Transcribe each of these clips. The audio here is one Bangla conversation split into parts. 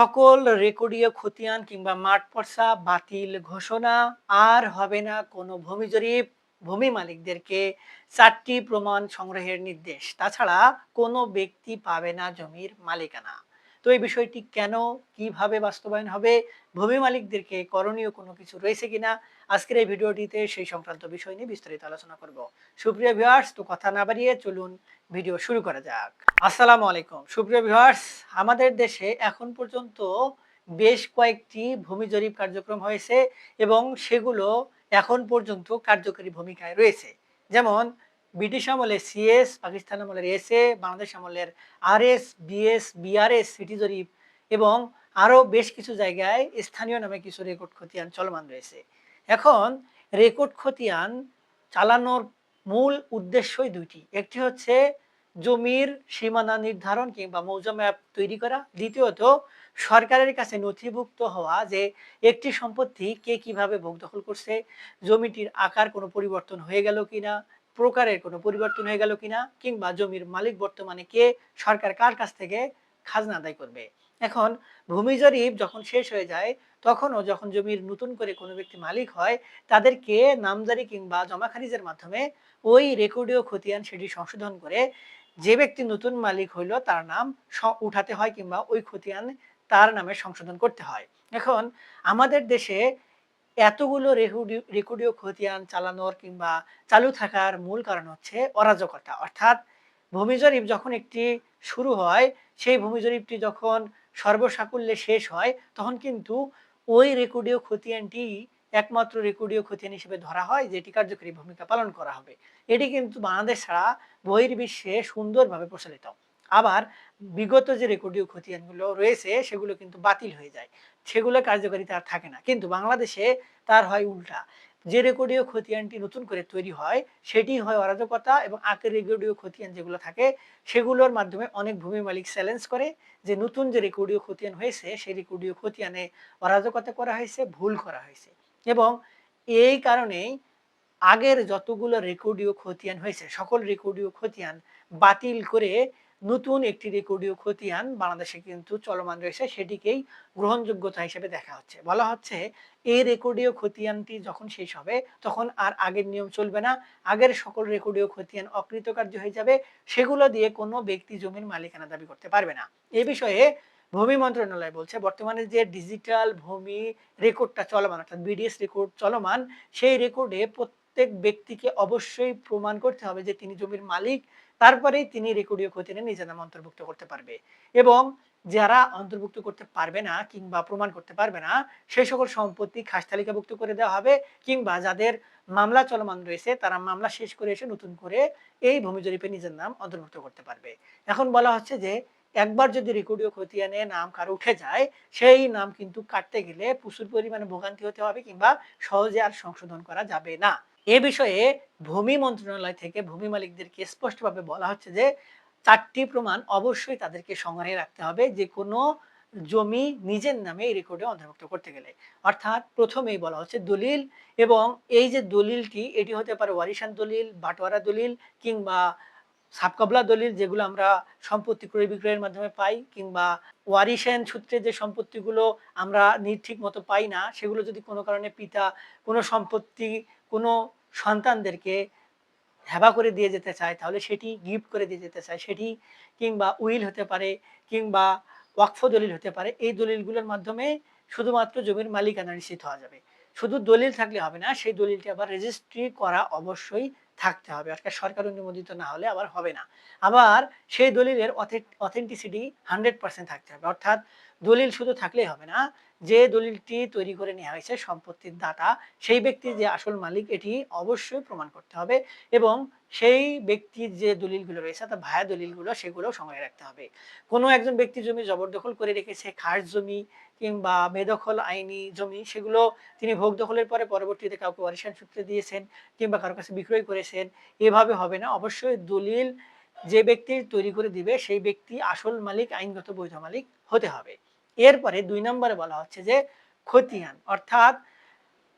সকল রেকর্ডীয় খতিয়ান কিংবা মাঠ পর্সা বাতিল ঘোষণা, আর হবে না কোনো ভূমি জরিপ। ভূমি মালিকদেরকে চারটি প্রমাণ সংগ্রহের নির্দেশ। তাছাড়া কোনো ব্যক্তি পাবে না জমির মালিকানা। তো এই বিষয়টি কেন, কীভাবে বাস্তবায়ন হবে, ভূমি মালিকদেরকে করণীয় কোনো কিছু রয়েছে কিনা আজকের এই ভিডিওটিতে সেই সংক্রান্ত বিষয় নিয়ে বিস্তারিত আলোচনা করব। সুপ্রিয় ভিউয়ার্স তো কথা না বাড়িয়ে চলুন ভিডিও শুরু করা যাক। আসসালামু আলাইকুম। সুপ্রিয় ভিউয়ার্স আমাদের দেশে এখন পর্যন্ত বেশ কয়েকটি ভূমি জরিপ কার্যক্রম হয়েছে এবং সেগুলো এখন পর্যন্ত কার্যকরী ভূমিকায় রয়েছে। যেমন, ব্রিটিশ আমলে সিএস পাকিস্তান আমলের এসএ বাংলাদেশ আমলের আরএস বিএস বিআরএস সিটি জরিপ এবং আরও বেশ কিছু জায়গায় স্থানীয় নামে কিছু রেকর্ড খতিয়ান চলমান রয়েছে। এখন রেকর্ড খতিয়ান চালানোর মূল উদ্দেশ্যই দুইটি। একটি হচ্ছে জমির সীমানা নির্ধারণ কিংবা মৌজা ম্যাপ তৈরি করা। দ্বিতীয়ত, সরকারের কাছে নথিভুক্ত হওয়া যে একটি সম্পত্তি কে কীভাবে ভোগ দখল করছে, জমিটির আকার কোনো পরিবর্তন হয়ে গেল কিনা, প্রকারের কোনো পরিবর্তন হয়ে গেল কিনা, কিংবা জমির মালিক বর্তমানে কে, সরকার কার কাছ থেকে খাজনা আদায় করবে। এখন, ভূমি জরিপ যখন শেষ হয়ে যায় তখনও যখন জমির নতুন করে কোনো ব্যক্তি মালিক হয়, তাদেরকে নামজারি কিংবা জমা খারিজের মাধ্যমে ওই রেকর্ডীয় খতিয়ান সেটি সংশোধন করে যে ব্যক্তি নতুন মালিক হইল তার নাম উঠাতে হয় কিংবা ওই খতিয়ান তার নামে সংশোধন করতে হয়। এখন আমাদের দেশে এতগুলো রেকর্ডীয় খতিয়ান চালানোর কিংবা চালু থাকার মূল কারণ হচ্ছে অরাজকতা। অর্থাৎ ভূমি জরিপ যখন একটি শুরু হয়, সেই ভূমি জরিপটি যখন সর্বসাকুল্যে শেষ হয়, তখন কিন্তু ওই রেকর্ডীয় খতিয়ানটি একমাত্র রেকর্ডীয় খতিয়ান হিসেবে ধরা হয়, যেটি কার্যকরী ভূমিকা পালন করা হবে। এটি কিন্তু বাংলাদেশ ছাড়া বহির্বিশ্বে সুন্দরভাবে প্রচলিত আবার বিগত যে রেকর্ডীয় খতিয়ানগুলো রয়েছে, সেগুলো কিন্তু বাতিল হয়ে যায়। সেগুলো কার্যকারিতা আর থাকে না। কিন্তু বাংলাদেশে তার হয় উল্টা। যে রেকর্ডীয় খতিয়ানটি নতুন করে তৈরি হয়, সেটি হয় অরাজকতা এবং আগের রেকর্ডীয় খতিয়ান যেগুলো থাকে, সেগুলোর মাধ্যমে অনেক ভূমি মালিক চ্যালেঞ্জ করে যে নতুন যে রেকর্ডীয় খতিয়ান হয়েছে, সেই রেকর্ডীয় খতিয়ানে অরাজকতা করা হয়েছে, ভুল করা হয়েছে। এবং এই কারণেই আগের যতগুলো রেকর্ডীয় খতিয়ান হয়েছে, সকল রেকর্ডীয় খতিয়ান বাতিল করে নতুন একটি রেকর্ডীয় খতিয়ান বাংলাদেশে কিন্তু চলমান রয়েছে, সেটিকেই গ্রহণযোগ্যতা হিসেবে দেখা হচ্ছে। বলা হচ্ছে এই রেকর্ডীয় খতিয়ানটি যখন শেষ হবে, তখন আর আগের নিয়ম চলবে না। আগের সকল রেকর্ডীয় খতিয়ান অকৃতকার্য হয়ে যাবে। সেগুলো দিয়ে কোনো ব্যক্তি জমির মালিকানা দাবি করতে পারবে না। এ বিষয়ে ভূমি মন্ত্রণালয় বলছে, বর্তমানে যে ডিজিটাল ভূমি রেকর্ডটা চলমান, অর্থাৎ বিডিএস রেকর্ড চলমান, সেই রেকর্ডে প্রত্যেক ব্যক্তিকে অবশ্যই প্রমাণ করতে হবে যে তিনি জমির মালিক। তারপরেই তিনি রেকর্ডীয় খতিয়ানে নিজের নাম অন্তর্ভুক্ত করতে পারবে। এবং যারা অন্তর্ভুক্ত করতে পারবে না কিংবা প্রমাণ করতে পারবে না, সেই সকল সম্পত্তি খাস তালিকাভুক্ত করে দেওয়া হবে কিংবা যাদের মামলা চলমান রয়েছে, তারা মামলা শেষ করে এসে নতুন করে এই ভূমি জরিপে নিজের নাম অন্তর্ভুক্ত করতে পারবে। এখন বলা হচ্ছে যে, একবার যদি রেকর্ডীয় খতিয়ানে নাম কারও উঠে যায়, সেই নাম কিন্তু কাটতে গেলে প্রচুর পরিমাণে ভোগান্তি হতে হবে কিংবা সহজে আর সংশোধন করা যাবে না। এ বিষয়ে ভূমি মন্ত্রণালয় থেকে ভূমি মালিকদেরকে স্পষ্টভাবে বলা হচ্ছে যে, চারটি প্রমাণ অবশ্যই তাদেরকে সংগ্রহে রাখতে হবে যে কোনো জমি নিজের নামে এই রেকর্ডে অন্তর্ভুক্ত করতে গেলে। অর্থাৎ প্রথমেই বলা হচ্ছে দলিল এবং এই যে দলিলটি, এটি হতে পারে ওয়ারিশান দলিল, বাটোয়ারা দলিল কিংবা সাবকবলা দলিল যেগুলো আমরা সম্পত্তি ক্রয় বিক্রয়ের মাধ্যমে পাই কিংবা ওয়ারিশান সূত্রে যে সম্পত্তিগুলো আমরা ঠিক মতো পাই না, সেগুলো যদি কোনো কারণে পিতা কোনো সম্পত্তি কোনো সন্তানদেরকে হেবা করে দিয়ে যেতে চায়, তাহলে সেটি গিফট করে দিয়ে যেতে চায়। সেটি কিংবা উইল হতে পারে কিংবা ওয়াকফ দলিল হতে পারে। এই দলিলগুলোর মাধ্যমে শুধুমাত্র জমির মালিকানা নিশ্চিত হওয়া যাবে। শুধু দলিল থাকলে হবে না, সেই দলিলটি আবার রেজিস্ট্রি করা অবশ্যই থাকতে হবে। অর্থাৎ সরকার অনুমোদিত না হলে আবার হবে না। আবার সেই দলিলের অথেন্টিসিটি হান্ড্রেড পার্সেন্ট থাকতে হবে। অর্থাৎ দলিল শুধু থাকলেই হবে না, যে দলিলটি তৈরি করে নেওয়া হয়েছে সম্পত্তির দাতা, সেই ব্যক্তির যে আসল মালিক, এটি অবশ্যই প্রমাণ করতে হবে এবং সেই ব্যক্তির যে দলিলগুলো রয়েছে তা ভায়া দলিলগুলো, সেগুলো সংগ্রহে রাখতে হবে। কোনো একজন ব্যক্তি জমি জবরদখল করে রেখেছে, খাস জমি কিংবা বেদখল আইনি জমি, সেগুলো তিনি ভোগ দখলের পরে পরবর্তীতে কাউকে ওয়ারিশান সূত্রে দিয়েছেন কিংবা কারও কাছে বিক্রয় করেছেন, এভাবে হবে না। অবশ্যই দলিল যে ব্যক্তি তৈরি করে দিবে, সেই ব্যক্তি আসল মালিক, আইনগত বৈধ মালিক হতে হবে। এরপরে দুই নম্বরে বলা হচ্ছে যে খতিয়ান, অর্থাৎ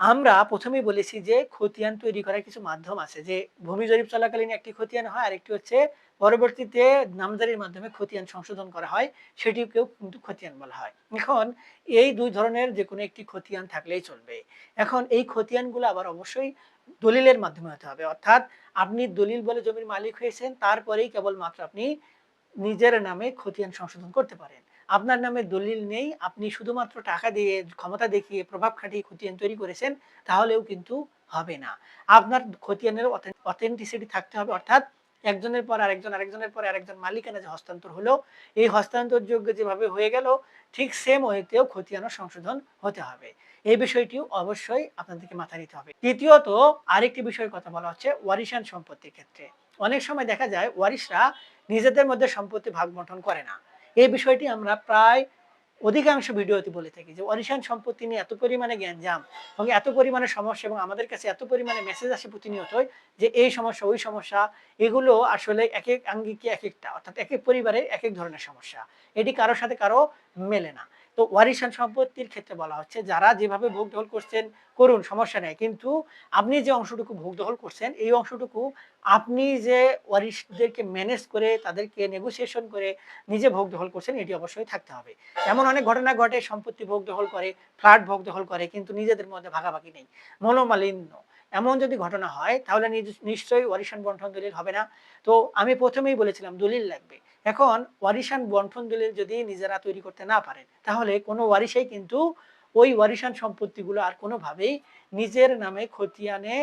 আমরা প্রথমেই বলেছি যে খতিয়ান তৈরি করার কিছু মাধ্যম আছে, যে ভূমি জরিপ চলাকালীন একটি খতিয়ান হয়, আরেকটি হচ্ছে পরবর্তীতে নামজারির মাধ্যমে খতিয়ান সংশোধন করা হয়, সেটিকেও কিন্তু খতিয়ান বলা হয়। এখন এই দুই ধরনের যে কোনো একটি খতিয়ান থাকলেই চলবে। এখন এই খতিয়ানগুলো আবার অবশ্যই দলিলের মাধ্যমে হতে হবে। অর্থাৎ আপনি দলিল বলে জমির মালিক হয়েছেন, তারপরেই কেবলমাত্র আপনি নিজের নামে খতিয়ান সংশোধন করতে পারেন। আপনার নামে দলিল নেই, আপনি শুধুমাত্র টাকা দিয়ে, ক্ষমতা দেখিয়ে, প্রভাব খাটিয়ে খতিয়ান তৈরি করেছেন, তাহলেও কিন্তু হবে না। আপনার খতিয়ানের অথেন্টিসিটি থাকতে হবে, অর্থাৎ একজনের পর আরেকজন, আরেকজনের পর আরেকজন মালিকানা যে হস্তান্তর হলো, এই হস্তান্তর যোগ্য যেভাবে হয়ে গেল, ঠিক সেম ওয়েতেও খতিয়ানও সংশোধন হতে হবে। এই বিষয়টিও অবশ্যই আপনাদেরকে মাথায় নিতে হবে। তৃতীয়ত আরেকটি বিষয়ের কথা বলা হচ্ছে ওয়ারিশান সম্পত্তির ক্ষেত্রে। অনেক সময় দেখা যায়, ওয়ারিশরা নিজেদের মধ্যে সম্পত্তি ভাগ বন্টন করে না। এই বিষয়টি আমরা প্রায় অধিকাংশ ভিডিওতে বলে থাকি যে অরিশান সম্পত্তি নিয়ে এত পরিমাণে জ্ঞানজাম এবং এত পরিমাণে সমস্যা এবং আমাদের কাছে এত পরিমাণে মেসেজ আসে প্রতিনিয়তই যে এই সমস্যা, ওই সমস্যা, এগুলো আসলে এক এক আঙ্গিকে এক একটা, অর্থাৎ এক এক পরিবারে এক এক ধরনের সমস্যা। এটি কারোর সাথে কারও মেলে না। তো ওয়ারিশান সম্পত্তির ক্ষেত্রে বলা হচ্ছে, যারা যেভাবে ভোগ দখল করছেন, করুন, সমস্যা নেই। কিন্তু আপনি যে অংশটুকু ভোগ দখল করছেন, এই অংশটুকু আপনি যে ওয়ারিশদেরকে ম্যানেজ করে, তাদেরকে নেগোসিয়েশন করে নিজে ভোগ দখল করছেন, এটি অবশ্যই থাকতে হবে। এমন অনেক ঘটনা ঘটে, সম্পত্তি ভোগ দখল করে, ফ্ল্যাট ভোগ দখল করে, কিন্তু নিজেদের মধ্যে ভাগাভাগি নেই। মনোমালিন্য। এমন যদি ঘটনা হয়, তাহলে নিশ্চয়ই ওয়ারিশান বন্টন দলিল হবে না। তো আমি প্রথমেই বলেছিলাম, দলিল লাগবে। এখন ওয়ারিশান বন্টন দলিল যদি নিজেরা তৈরি করতে না পারেন তাহলে কোনো ওয়ারিশাই কিন্তু ওই ওয়ারিশান সম্পত্তিগুলো আর কোনোভাবেই নিজের নামে খতিয়ানে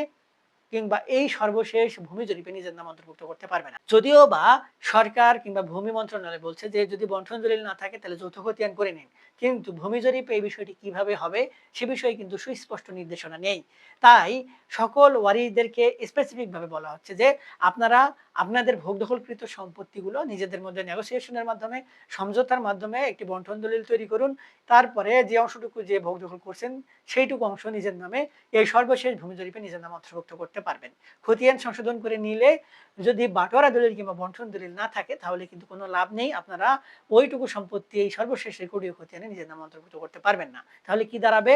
কিংবা এই সর্বশেষ ভূমি জরিপে নিজের নাম অন্তর্ভুক্ত করতে পারবে না। যদিও বা সরকার কিংবা ভূমি মন্ত্রণালয় বলছে যে যদি বন্টন দলিল না থাকে, তাহলে যৌথ খতিয়ান করে নিন। কিন্তু ভূমি জরিপে এই বিষয়টি কীভাবে হবে, সে বিষয়ে কিন্তু সুস্পষ্ট নির্দেশনা নেই। তাই সকল ওয়ারিদেরকে স্পেসিফিকভাবে বলা হচ্ছে যে, আপনারা আপনাদের ভোগ দখলকৃত সম্পত্তিগুলো নিজেদের মধ্যে নেগোসিয়েশনের মাধ্যমে, সমঝোতার মাধ্যমে একটি বন্টন দলিল তৈরি করুন। তারপরে যে অংশটুকু যে ভোগ দখল করছেন, সেইটুকু অংশ নিজের নামে এই সর্বশেষ ভূমি জরিপে নিজের নাম অন্তর্ভুক্ত করতে পারবেন। খতিয়ান সংশোধন করে নিলে যদি বাটোয়ারা দলিল কিংবা বন্টন দলিল না থাকে, তাহলে কিন্তু কোনো লাভ নেই। আপনারা ওইটুকু সম্পত্তি এই সর্বশেষ রেকর্ডীয় খতিয়ানে নিজের নাম অন্তর্ভুক্ত করতে পারবেন না। তাহলে কি দাঁড়াবে?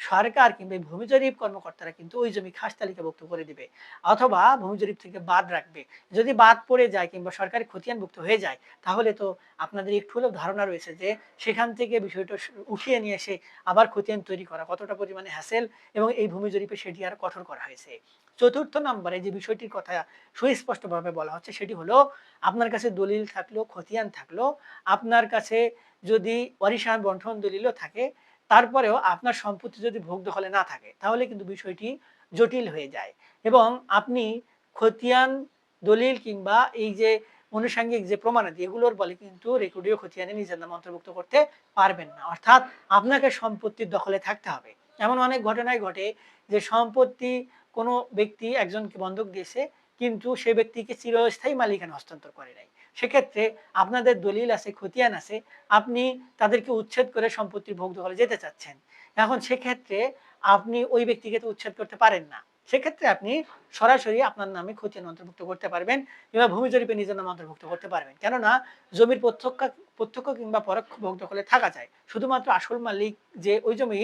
সরকার কিংবা ভূমি জরিপ কর্মকর্তারা কিন্তু ওই জমি খাস তালিকাভুক্ত করে দিবে অথবা ভূমি জরিপ থেকে বাদ রাখবে। যদি বাদ পড়ে যায় কিংবা সরকারি খতিয়ানভুক্ত হয়ে যায়, তাহলে তো আপনাদের একটু হলেও ধারণা রয়েছে যে সেখান থেকে বিষয়টা উঠিয়ে নিয়ে এসে আবার খতিয়ান তৈরি করা কতটা পরিমাণে হ্যাসেল এবং এই ভূমি জরিপে সেটি আর কঠোর করা হয়েছে। চতুর্থ নম্বরে যে বিষয়টির কথা সুস্পষ্টভাবে বলা হচ্ছে সেটি হলো, আপনার কাছে দলিল থাকল, খতিয়ান থাকল, আপনার কাছে যদি অরিসান বন্ঠন দলিলও থাকে, তারপরেও আপনার সম্পত্তি যদি ভোগ দখলে না থাকে, তাহলে কিন্তু বিষয়টি জটিল হয়ে যায়। এবং আপনি খতিয়ান দলিল কিংবা এই যে অনুষাঙ্গিক যে প্রমাণাদি, এগুলোর বলে কিন্তু রেকর্ডীয় খতিয়ানে নিজের নাম অন্তর্ভুক্ত করতে পারবেন না। অর্থাৎ আপনাকে সম্পত্তির দখলে থাকতে হবে। এমন অনেক ঘটনায় ঘটে যে সম্পত্তি কোনো ব্যক্তি একজনকে বন্ধক দিয়েছে, কিন্তু সে ব্যক্তিকে চিরস্থায়ী মালিকানা হস্তান্তর করে নাই। সেক্ষেত্রে আপনাদের দলিল আছে, খতিয়ান আছে, আপনি তাদেরকে উচ্ছেদ করে সম্পত্তির ভোগ দখলে যেতে চাচ্ছেন। এখন সেক্ষেত্রে আপনি ওই ব্যক্তিকে তো উচ্ছেদ করতে পারেন না। সেক্ষেত্রে আপনি সরাসরি আপনার নামে খতিয়ান অন্তর্ভুক্ত করতে পারবেন কিংবা ভূমি জরিপে নিজের নাম অন্তর্ভুক্ত করতে পারবেন। কেননা জমির প্রত্যক্ষ প্রত্যক্ষ কিংবা পরোক্ষ ভোগ দখলে থাকা যায়। শুধুমাত্র আসল মালিক যে ওই জমি,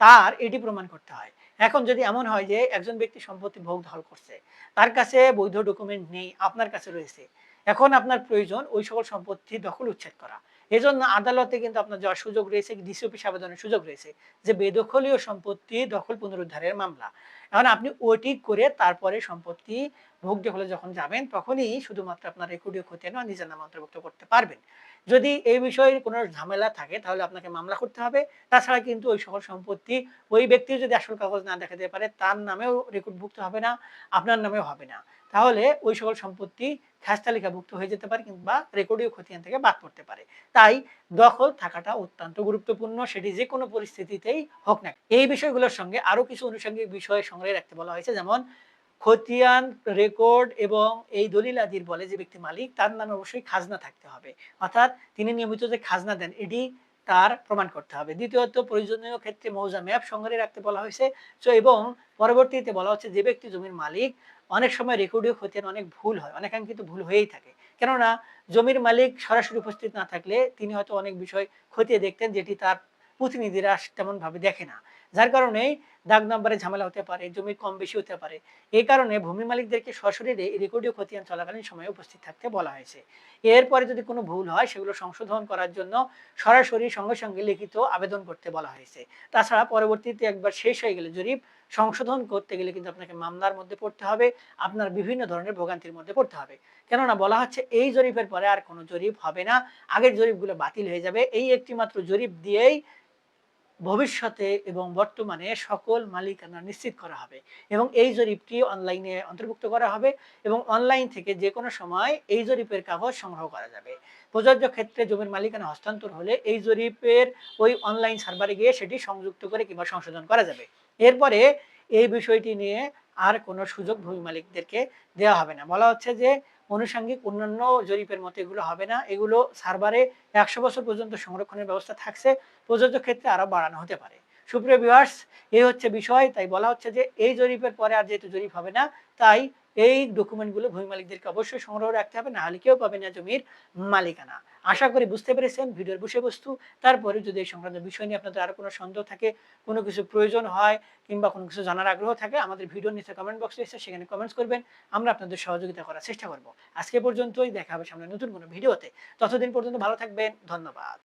তার এটি প্রমাণ করতে হয়। এখন যদি এমন হয় যে একজন ব্যক্তি সম্পত্তি ভোগ দখল করছে, তার কাছে বৈধ ডকুমেন্ট নেই, আপনার কাছে রয়েছে, এখন আপনার প্রয়োজন ওই সকল সম্পত্তি দখল উচ্ছেদ করা। এজন্য আদালতে কিন্তু আপনার যাওয়ার সুযোগ রয়েছে, ডিসি অফিস আবেদনের সুযোগ রয়েছে যে বেদখলীয় সম্পত্তি দখল পুনরুদ্ধারের মামলা। এখন আপনি ওটি করে তারপরে সম্পত্তি ভোগ দখলে যখন যাবেন, তখনই শুধুমাত্র আপনার রেকর্ডীয় খতিয়ান নিজের নাম অন্তর্ভুক্ত করতে পারবেন। যদি এই বিষয়ে কোনো ঝামেলা থাকে, তাহলে আপনাকে মামলা করতে হবে। তাছাড়া কিন্তু ওই সকল সম্পত্তি ওই ব্যক্তি যদি আসল কাগজ না দেখাতে পারে, তার নামেও রেকর্ডভুক্ত হবে না, আপনার নামেও হবে না। তাহলে ওই সকল সম্পত্তি খাস তালিকাভুক্ত হয়ে যেতে পারে কিংবা রেকর্ডীয় খতিয়ান থেকে বাদ পড়তে পারে। তাই দখল থাকাটা অত্যন্ত গুরুত্বপূর্ণ, সেটি যে কোনো পরিস্থিতিতেই হোক না এই বিষয়গুলোর সঙ্গে আরও কিছু অনুষঙ্গিক বিষয় সংগ্রহে রাখতে বলা হয়েছে, যেমন খতিয়ান রেকর্ড এবং এই দলিল আদির বলে যে ব্যক্তি মালিক, তার নামে অবশ্যই খাজনা থাকতে হবে। অর্থাৎ তিনি নিয়মিত যে খাজনা দেন, এটি তার প্রমাণ করতে হবে। দ্বিতীয়ত, প্রয়োজনীয় ক্ষেত্রে মৌজা ম্যাপ সংগ্রহে রাখতে বলা হয়েছে। তো এবং পরবর্তীতে বলা হচ্ছে যে ব্যক্তি জমির মালিক, অনেক সময় রেকর্ডিও খতিয়ান অনেক ভুল হয়, অনেকাঙ্ক্ষিত ভুল হয়েই থাকে। কেননা, জমির মালিক সরাসরি উপস্থিত না থাকলে তিনি হয়তো অনেক বিষয় খতিয়ে দেখতেন যেটি তার প্রতিনিধিরা তেমন ভাবে দেখে না। যার কারণে দাগ নম্বরে ঝামেলা হতে পারে, জমি কম বেশি হতে পারে। এই কারণে ভূমি মালিকদেরকে সশরীরে রেকর্ডীয় খতিয়ান চলাকালীন সময়ে উপস্থিত থাকতে বলা হয়েছে। এরপরে যদি কোনো ভুল হয়, সেগুলো সংশোধন করার জন্য সরাসরি সঙ্গে সঙ্গে লিখিত আবেদন করতে বলা হয়েছে। তাছাড়া পরবর্তীতে একবার শেষ হয়ে গেলে জরিপ সংশোধন করতে গেলে কিন্তু আপনাকে মামলার মধ্যে পড়তে হবে, আপনার বিভিন্ন ধরনের ভোগান্তির মধ্যে পড়তে হবে। কেননা বলা হচ্ছে, এই জরিপের পরে আর কোনো জরিপ হবে না, আগের জরিপগুলো বাতিল হয়ে যাবে। এই একটি মাত্র জরিপ দিয়েই ভবিষ্যতে এবং বর্তমানে সকল মালিকানা নিশ্চিত করা হবে এবং এই জরিপটি অনলাইনে অন্তর্ভুক্ত করা হবে এবং অনলাইন থেকে যে কোনো সময় এই জরিপের কাগজ সংগ্রহ করা যাবে। প্রযোজ্য ক্ষেত্রে জমির মালিকানা হস্তান্তর হলে এই জরিপের ওই অনলাইন সার্ভারে গিয়ে সেটি সংযুক্ত করে কিংবা সংশোধন করা যাবে। এরপরে এই বিষয়টি নিয়ে আর কোনো সুযোগ ভূমি মালিকদেরকে দেওয়া হবে না। বলা হচ্ছে যে আনুষঙ্গিক অন্যান্য জরিপের মতো এগুলো হবে না। এগুলো সার্ভারে একশো বছর পর্যন্ত সংরক্ষণের ব্যবস্থা থাকছে। প্রযোজ্য ক্ষেত্রে আরও বাড়ানো হতে পারে। সুপ্রিয় ভিউয়ার্স এই হচ্ছে বিষয়। তাই বলা হচ্ছে যে, এই জরিপের পরে আর যেহেতু জরিপ হবে না, তাই এই ডকুমেন্টগুলো ভূমি মালিকদেরকে অবশ্যই সংগ্রহ রাখতে হবে না হলে কেউ পাবে না জমির মালিকানা। আশা করি বুঝতে পেরেছেন, ভিডিওর বিষয়বস্তু। তারপরে যদি এই সংক্রান্ত বিষয় নিয়ে আপনাদের আরও কোনো সন্দেহ থাকে, কোনো কিছু প্রয়োজন হয় কিংবা কোনো কিছু জানার আগ্রহ থাকে, আমাদের ভিডিও নিচে কমেন্ট বক্সে এসে সেখানে কমেন্টস করবেন। আমরা আপনাদের সহযোগিতা করার চেষ্টা করব। আজকে পর্যন্তই, দেখা হবে সামনে নতুন কোনো ভিডিওতে। ততদিন পর্যন্ত ভালো থাকবেন, ধন্যবাদ।